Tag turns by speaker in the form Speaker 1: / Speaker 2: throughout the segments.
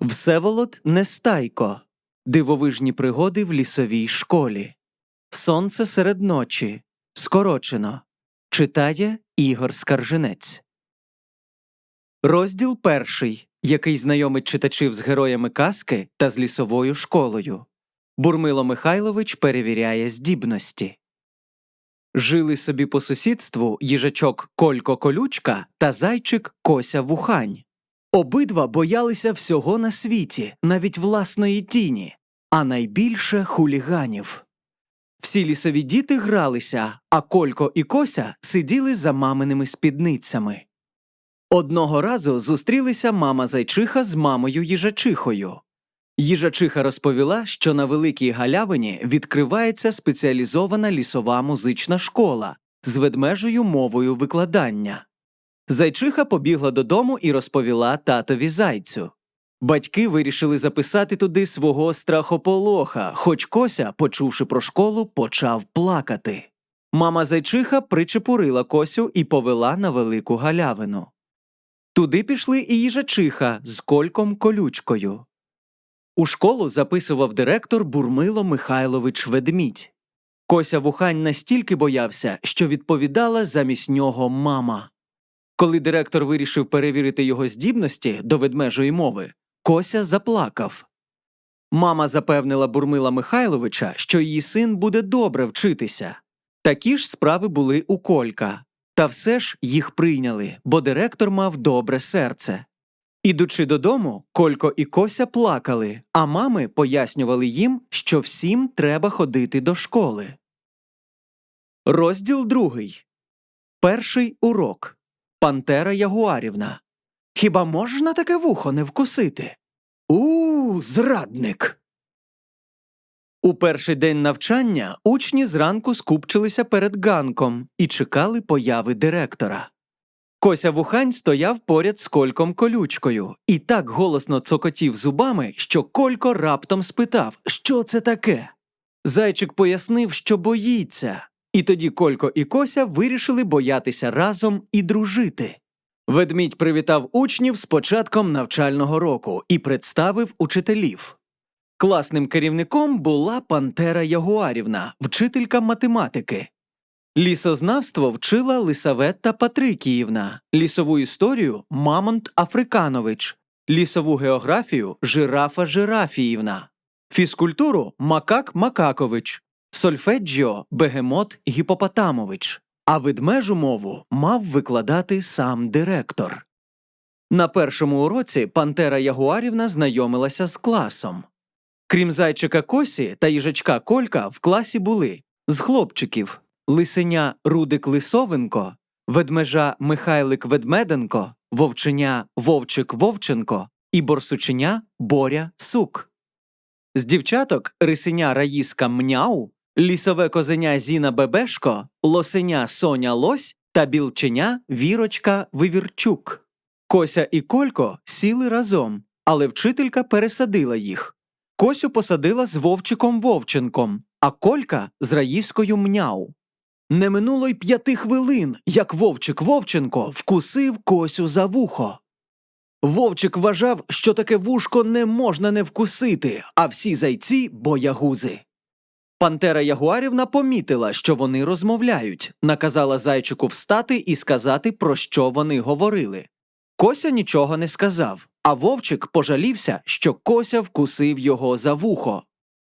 Speaker 1: Всеволод Нестайко. Дивовижні пригоди в лісовій школі. Сонце серед ночі. Скорочено. Читає Ігор Скаржинець. Розділ перший, який знайомить читачів з героями казки та з лісовою школою. Бурмило Михайлович перевіряє здібності. Жили собі по сусідству їжачок Колько Колючка та зайчик Кося Вухань. Обидва боялися всього на світі, навіть власної тіні, а найбільше хуліганів. Всі лісові діти гралися, а Колько і Кося сиділи за маминими спідницями. Одного разу зустрілися мама зайчиха з мамою їжачихою. Їжачиха розповіла, що на великій галявині відкривається спеціалізована лісова музична школа з ведмежою мовою викладання. Зайчиха побігла додому і розповіла татові зайцю. Батьки вирішили записати туди свого страхополоха, хоч Кося, почувши про школу, почав плакати. Мама зайчиха причепурила Косю і повела на велику галявину. Туди пішли і їжачиха з кольком колючкою. У школу записував директор Бурмило Михайлович Ведмідь. Кося Вухань настільки боявся, що відповідала замість нього мама. Коли директор вирішив перевірити його здібності до ведмежої мови, Кося заплакав. Мама запевнила Бурмила Михайловича, що її син буде добре вчитися. Такі ж справи були у Колька. Та все ж їх прийняли, бо директор мав добре серце. Ідучи додому, Колько і Кося плакали, а мами пояснювали їм, що всім треба ходити до школи. Розділ другий. Перший урок. Пантера Ягуарівна. Хіба можна таке вухо не вкусити? У, зрадник. У перший день навчання учні зранку скупчилися перед ганком і чекали появи директора. Кося Вухань стояв поряд з кольком колючкою і так голосно цокотів зубами, що Колько раптом спитав, що це таке. Зайчик пояснив, що боїться, і тоді Колько і Кося вирішили боятися разом і дружити. Ведмідь привітав учнів з початком навчального року і представив учителів. Класним керівником була Пантера Ягуарівна, вчителька математики. Лісознавство вчила Лисаветта Патрикіївна, лісову історію Мамонт Африканович, лісову географію Жирафа Жирафіївна, фізкультуру Макак Макакович, сольфеджіо Бегемот Гіпопотамович, а ведмежу мову мав викладати сам директор. На першому уроці Пантера Ягуарівна знайомилася з класом. Крім зайчика Косі та їжачка Колька, в класі були з хлопчиків лисеня Рудик Лисовенко, ведмежа Михайлик Ведмеденко, вовченя Вовчик Вовченко і борсученя Боря Сук. З дівчаток рисеня Раїска Мняу, лісове козеня Зіна Бебешко, лосеня Соня Лось та білченя Вірочка Вивірчук. Кося і Колько сіли разом, але вчителька пересадила їх. Косю посадила з Вовчиком Вовченком, а Колька з Раїскою Мняу. Не минуло й п'яти хвилин, як Вовчик Вовченко вкусив Косю за вухо. Вовчик вважав, що таке вушко не можна не вкусити, а всі зайці боягузи. Пантера Ягуарівна помітила, що вони розмовляють, наказала зайчику встати і сказати, про що вони говорили. Кося нічого не сказав, а вовчик пожалівся, що Кося вкусив його за вухо.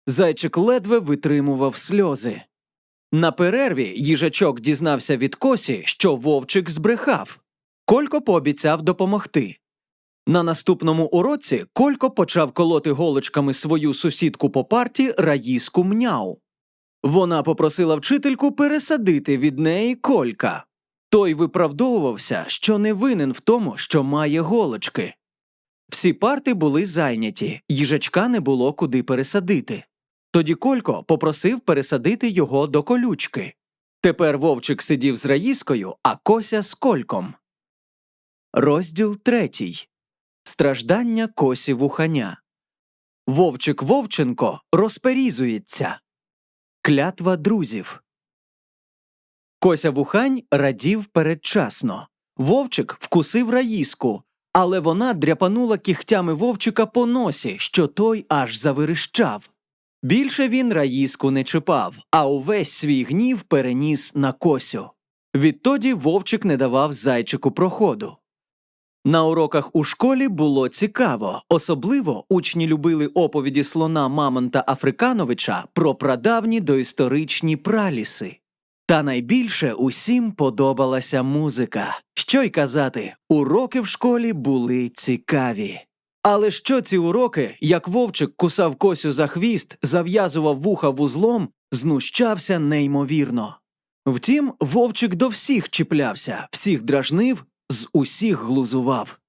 Speaker 1: Зайчик ледве витримував сльози. На перерві їжачок дізнався від Косі, що вовчик збрехав. Колько пообіцяв допомогти. На наступному уроці Колько почав колоти голочками свою сусідку по парті Раїску Мняу. Вона попросила вчительку пересадити від неї Колька. Той виправдовувався, що не винен в тому, що має голочки. Всі парти були зайняті, їжачка не було куди пересадити. Тоді Колько попросив пересадити його до колючки. Тепер вовчик сидів з Раїскою, а Кося з Кольком. Розділ третій. Страждання Косі Вуханя. Вовчик Вовченко розперізується. Клятва друзів. Кося Вухань радів передчасно. Вовчик вкусив раїску, але вона дряпанула кігтями вовчика по носі, що той аж завирищав. Більше він раїску не чіпав, а увесь свій гнів переніс на косю. Відтоді вовчик не давав зайчику проходу. На уроках у школі було цікаво, особливо учні любили оповіді слона Мамонта Африкановича про прадавні доісторичні праліси. Та найбільше усім подобалася музика. Що й казати, уроки в школі були цікаві. Але що ці уроки, як вовчик кусав косю за хвіст, зав'язував вуха вузлом, знущався неймовірно. Втім, вовчик до всіх чіплявся, всіх дражнив, з усіх глузував.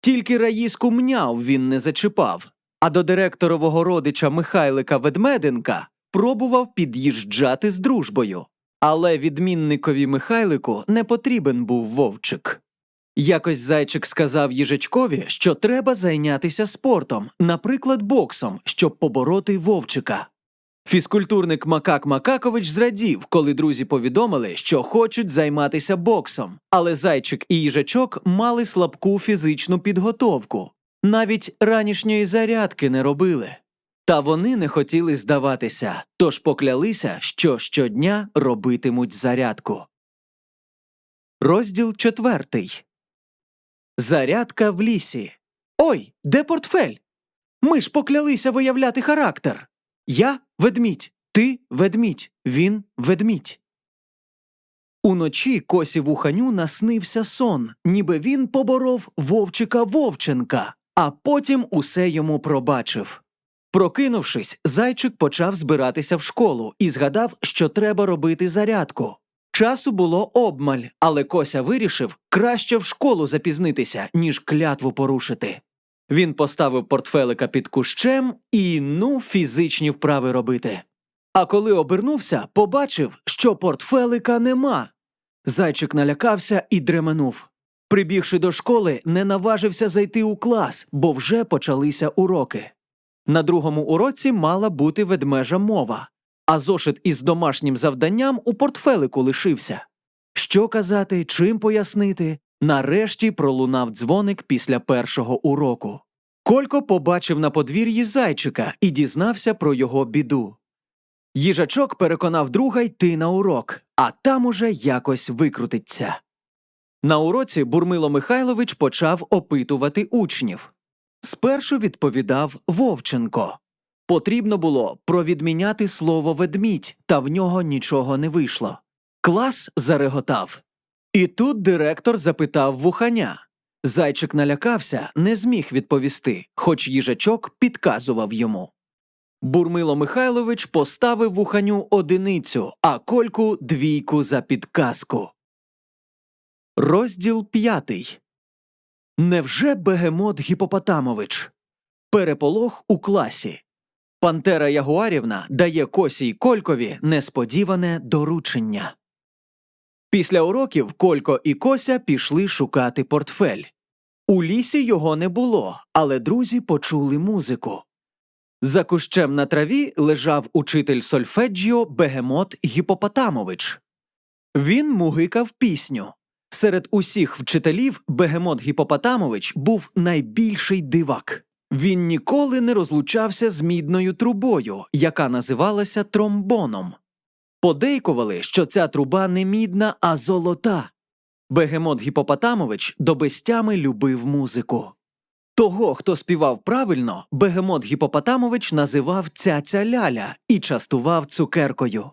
Speaker 1: Тільки раїску мняв він не зачіпав, а до директорового родича Михайлика Ведмеденка пробував під'їжджати з дружбою. Але відмінникові Михайлику не потрібен був вовчик. Якось зайчик сказав їжачкові, що треба зайнятися спортом, наприклад, боксом, щоб побороти вовчика. Фізкультурник Макак Макакович зрадів, коли друзі повідомили, що хочуть займатися боксом, але зайчик і їжачок мали слабку фізичну підготовку, навіть ранішньої зарядки не робили. Та вони не хотіли здаватися, тож поклялися, що щодня робитимуть зарядку. Розділ четвертий. Зарядка в лісі. Ой, де портфель? Ми ж поклялися виявляти характер. Я ведмідь, ти ведмідь, він ведмідь. Уночі косі вуханю наснився сон, ніби він поборов вовчика Вовченка, а потім усе йому пробачив. Прокинувшись, зайчик почав збиратися в школу і згадав, що треба робити зарядку. Часу було обмаль, але Кося вирішив краще в школу запізнитися, ніж клятву порушити. Він поставив портфелика під кущем і ну фізичні вправи робити. А коли обернувся, побачив, що портфелика нема. Зайчик налякався і дременув. Прибігши до школи, не наважився зайти у клас, бо вже почалися уроки. На другому уроці мала бути ведмежа мова, а зошит із домашнім завданням у портфелику лишився. Що казати, чим пояснити, нарешті пролунав дзвоник після першого уроку. Колько побачив на подвір'ї зайчика і дізнався про його біду. Їжачок переконав друга йти на урок, а там уже якось викрутиться. На уроці Бурмило Михайлович почав опитувати учнів. Спершу відповідав Вовченко. Потрібно було провідміняти слово ведмідь, та в нього нічого не вийшло. Клас зареготав. І тут директор запитав вуханя. Зайчик налякався, не зміг відповісти, хоч їжачок підказував йому. Бурмило Михайлович поставив вуханю одиницю, а кольку двійку за підказку. Розділ п'ятий. Невже бегемот Гіпопотамович? Переполох у класі. Пантера Ягуарівна дає Косі й Колькові несподіване доручення. Після уроків Колько і Кося пішли шукати портфель. У лісі його не було, але друзі почули музику. За кущем на траві лежав учитель сольфеджіо Бегемот Гіпопотамович. Він мугикав пісню. Серед усіх вчителів Бегемот Гіпопотамович був найбільший дивак. Він ніколи не розлучався з мідною трубою, яка називалася тромбоном. Подейкували, що ця труба не мідна, а золота. Бегемот Гіпопотамович до безтями любив музику. Того, хто співав правильно, Бегемот Гіпопотамович називав цяця ляля і частував цукеркою.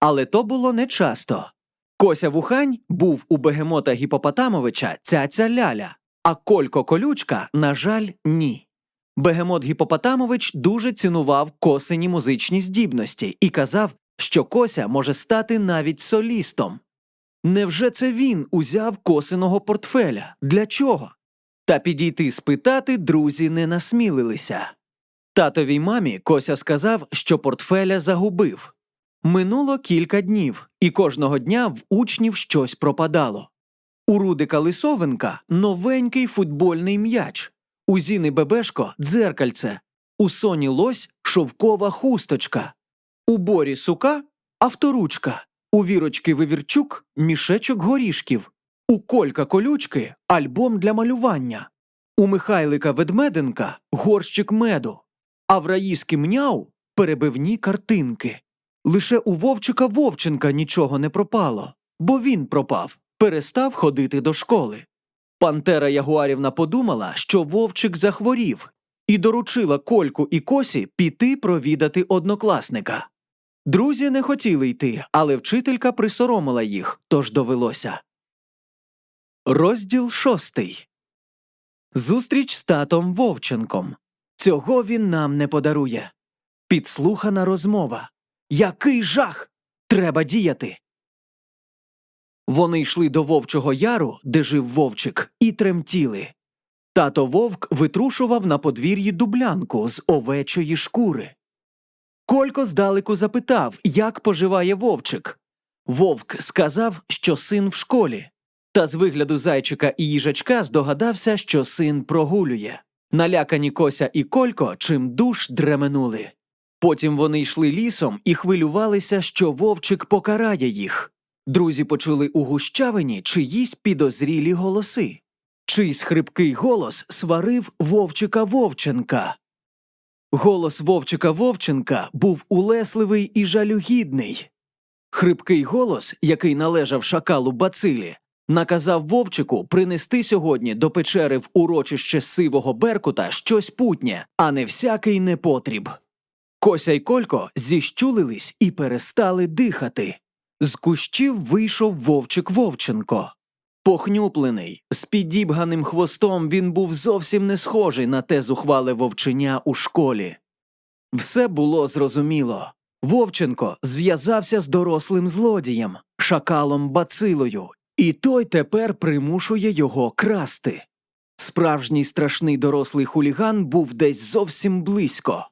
Speaker 1: Але то було нечасто. Кося Вухань був у Бегемота Гіпопотамовича цяця ляля, а Колько Колючка, на жаль, ні. Бегемот Гіпопотамович дуже цінував косині музичні здібності і казав, що Кося може стати навіть солістом. Невже це він узяв косиного портфеля? Для чого? Та підійти спитати друзі не насмілилися. Татовій мамі Кося сказав, що портфеля загубив. Минуло кілька днів, і кожного дня в учнів щось пропадало. У Рудика Лисовенка новенький футбольний м'яч, у Зіни Бебешко дзеркальце, у Соні Лось шовкова хусточка, у Борі Сука авторучка, у Вірочки Вивірчук мішечок горішків, у Колька Колючки альбом для малювання. У Михайлика Ведмеденка горщик меду, а в Раїски Мняу перебивні картинки. Лише у Вовчика Вовченка нічого не пропало, бо він пропав, перестав ходити до школи. Пантера Ягуарівна подумала, що Вовчик захворів, і доручила Кольку і Косі піти провідати однокласника. Друзі не хотіли йти, але вчителька присоромила їх, тож довелося. Розділ шостий. Зустріч з татом Вовченком. Цього він нам не подарує. Підслухана розмова. Який жах! Треба діяти. Вони йшли до Вовчого яру, де жив Вовчик, і тремтіли. Тато вовк витрушував на подвір'ї дублянку з овечої шкури. Колько здалеку запитав, як поживає Вовчик. Вовк сказав, що син в школі. Та з вигляду зайчика і їжачка здогадався, що син прогулює. Налякані Кося і Колько чим душ дременули. Потім вони йшли лісом і хвилювалися, що вовчик покарає їх. Друзі почули у гущавині чиїсь підозрілі голоси. Чийсь хрипкий голос сварив Вовчика Вовченка. Голос Вовчика Вовченка був улесливий і жалюгідний. Хрипкий голос, який належав шакалу Бацилі, наказав Вовчику принести сьогодні до печери в урочище сивого Беркута щось путнє, а не всякий непотріб. Кося й Колько зіщулились і перестали дихати. З кущів вийшов вовчик Вовченко. Похнюплений, з підібганим хвостом він був зовсім не схожий на те зухвале вовченя у школі. Все було зрозуміло. Вовченко зв'язався з дорослим злодієм, шакалом Бацилою, і той тепер примушує його красти. Справжній страшний дорослий хуліган був десь зовсім близько.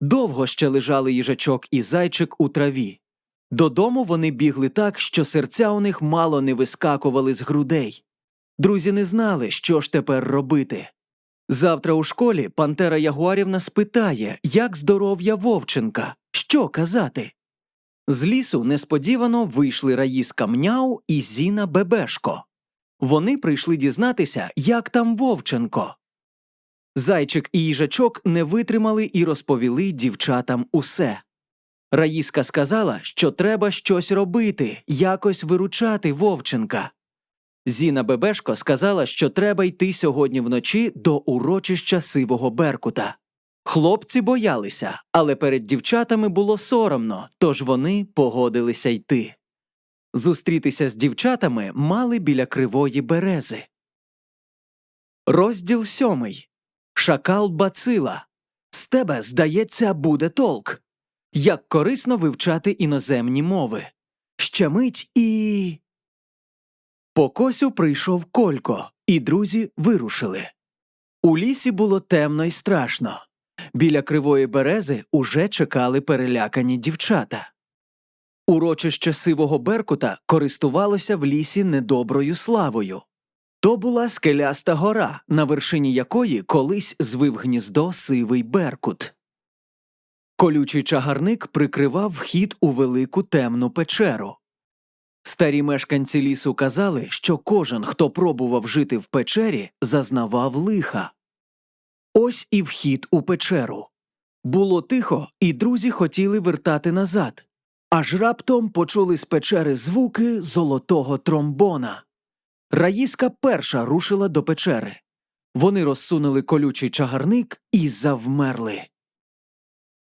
Speaker 1: Довго ще лежали їжачок і зайчик у траві. Додому вони бігли так, що серця у них мало не вискакували з грудей. Друзі не знали, що ж тепер робити. Завтра у школі Пантера Ягуарівна спитає, як здоров'я Вовченка, що казати. З лісу несподівано вийшли Раїска Мняу і Зіна Бебешко. Вони прийшли дізнатися, як там Вовченко. Зайчик і їжачок не витримали і розповіли дівчатам усе. Раїска сказала, що треба щось робити, якось виручати Вовченка. Зіна Бебешко сказала, що треба йти сьогодні вночі до урочища сивого Беркута. Хлопці боялися, але перед дівчатами було соромно, тож вони погодилися йти. Зустрітися з дівчатами мали біля кривої берези. Розділ сьомий. Шакал Бацила. З тебе, здається, буде толк. Як корисно вивчати іноземні мови. Ще мить і. По косю прийшов Колько, і друзі вирушили. У лісі було темно й страшно. Біля кривої берези уже чекали перелякані дівчата. Урочище сивого Беркута користувалося в лісі недоброю славою. То була скеляста гора, на вершині якої колись звив гніздо сивий Беркут. Колючий чагарник прикривав вхід у велику темну печеру. Старі мешканці лісу казали, що кожен, хто пробував жити в печері, зазнавав лиха. Ось і вхід у печеру. Було тихо, і друзі хотіли вертати назад. Аж раптом почули з печери звуки золотого тромбона. Раїска перша рушила до печери. Вони розсунули колючий чагарник і завмерли.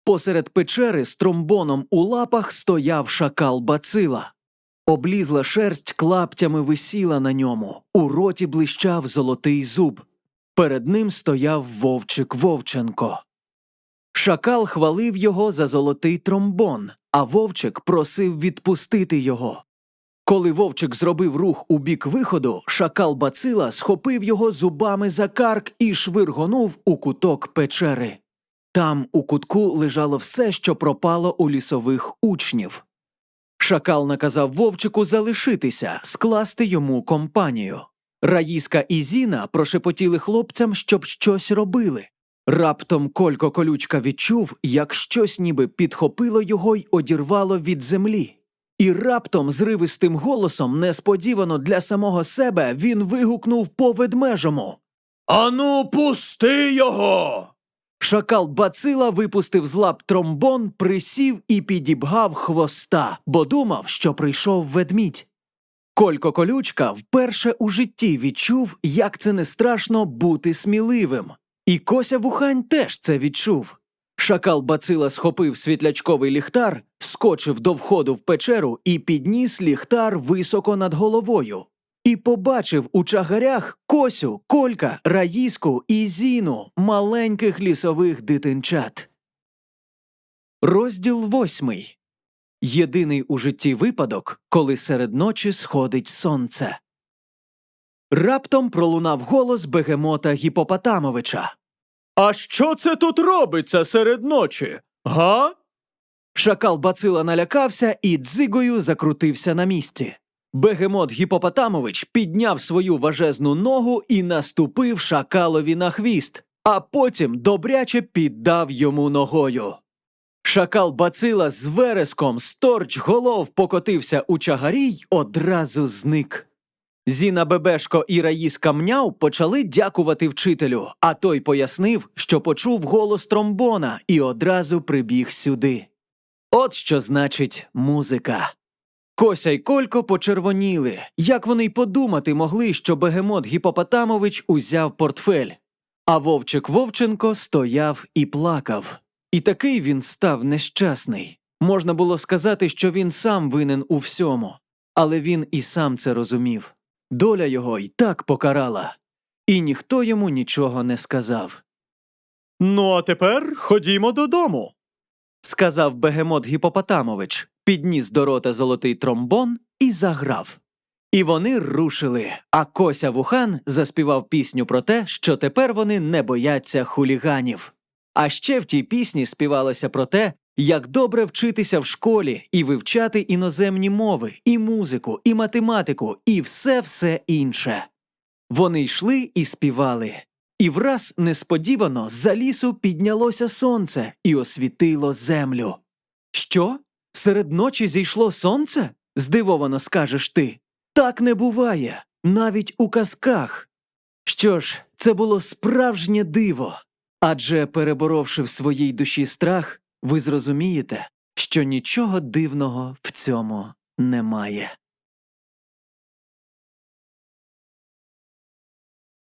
Speaker 1: Посеред печери з тромбоном у лапах стояв шакал бацила. Облізла шерсть клаптями висіла на ньому, у роті блищав золотий зуб. Перед ним стояв вовчик Вовченко. Шакал хвалив його за золотий тромбон, а вовчик просив відпустити його. Коли вовчик зробив рух у бік виходу, шакал бацила схопив його зубами за карк і швиргонув у куток печери. Там у кутку лежало все, що пропало у лісових учнів. Шакал наказав вовчику залишитися, скласти йому компанію. Раїска і Зіна прошепотіли хлопцям, щоб щось робили. Раптом Колько колючка відчув, як щось ніби підхопило його й одірвало від землі. І раптом зривистим голосом, несподівано для самого себе, він вигукнув по ведмежому. Ану, пусти його. Шакал Бацила випустив з лап тромбон, присів і підібгав хвоста, бо думав, що прийшов ведмідь. Колько колючка вперше у житті відчув, як це не страшно бути сміливим. І Кося Вухань теж це відчув. Шакал Бацила схопив світлячковий ліхтар, скочив до входу в печеру і підніс ліхтар високо над головою. І побачив у чагарях Косю, Колька, Раїску і Зіну, маленьких лісових дитинчат. Розділ восьмий. Єдиний у житті випадок, коли серед ночі сходить сонце. Раптом пролунав голос бегемота Гіпопотамовича. А що це тут робиться серед ночі? Га? Шакал Бацила налякався і дзигою закрутився на місці. Бегемот Гіпопотамович підняв свою важезну ногу і наступив шакалові на хвіст, а потім добряче піддав йому ногою. Шакал Бацила з вереском сторч голов покотився у чагарі й одразу зник. Зіна Бебешко і Раїска Мняв почали дякувати вчителю, а той пояснив, що почув голос тромбона і одразу прибіг сюди. От що значить музика. Кося й Колько почервоніли, як вони й подумати могли, що бегемот Гіпопотамович узяв портфель. А Вовчик Вовченко стояв і плакав. І такий він став нещасний. Можна було сказати, що він сам винен у всьому, але він і сам це розумів. Доля його й так покарала, і ніхто йому нічого не сказав. Ну, а тепер ходімо додому, сказав бегемот Гіпопотамович, підніс до рота золотий тромбон і заграв. І вони рушили, а Кося Вухан заспівав пісню про те, що тепер вони не бояться хуліганів. А ще в тій пісні співалося про те, як добре вчитися в школі і вивчати іноземні мови, і музику, і математику, і все все інше. Вони йшли і співали. І враз несподівано за лісу піднялося сонце і освітило землю. Що? Серед ночі зійшло сонце? здивовано скажеш ти. Так не буває, навіть у казках. Що ж, це було справжнє диво. Адже, переборовши в своїй душі страх, ви зрозумієте, що нічого дивного в цьому немає.